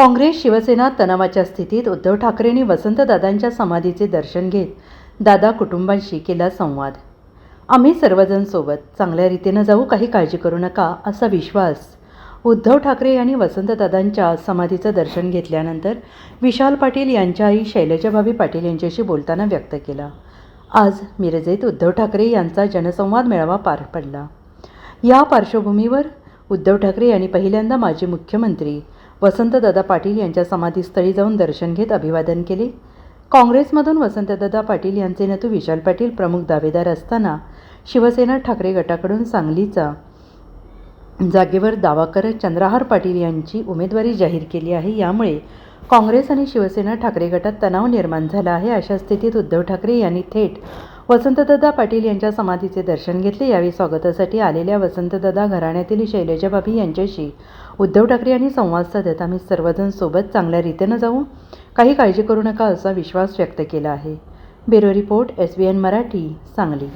काँग्रेस शिवसेना तणावाच्या स्थितीत उद्धव ठाकरेंनी वसंतदादांच्या समाधीचे दर्शन घेत दादा कुटुंबांशी केला संवाद. आम्ही सर्वजण सोबत चांगल्या रीतीनं जाऊ काही काळजी करू नका असा विश्वास उद्धव ठाकरे यांनी वसंतदादांच्या समाधीचं दर्शन घेतल्यानंतर विशाल पाटील यांच्या आई शैलजाभाभी पाटील यांच्याशी बोलताना व्यक्त केला. आज मिरजेत उद्धव ठाकरे यांचा जनसंवाद मेळावा पार पडला. या पार्श्वभूमीवर उद्धव ठाकरे यांनी पहिल्यांदा माजी मुख्यमंत्री वसंतदादा पाटील यांच्या समाधीस्थळी जाऊन दर्शन घेत अभिवादन केले. काँग्रेसमधून वसंतदादा पाटील यांचे नेतू विशाल पाटील प्रमुख दावेदार असताना शिवसेना ठाकरे गटाकडून सांगलीचा जागेवर दावा करत चंद्रहार पाटील यांची उमेदवारी जाहीर केली आहे. यामुळे काँग्रेस आणि शिवसेना ठाकरे गटात तणाव निर्माण झाला आहे. अशा स्थितीत उद्धव ठाकरे यांनी थेट वसंतदादा पाटील यांच्या समाधीचे दर्शन घेतले. यावेळी स्वागतासाठी आलेल्या वसंतदादा घराण्यातील शैलजाभाभी यांच्याशी उद्धव ठाकरे यांनी संवाद साधत आम्ही सर्वजण सोबत चांगल्या रीतीनं जाऊ. काही काळजी करू नका असा विश्वास व्यक्त केला आहे. Bureau report S B N Marathi Sangli.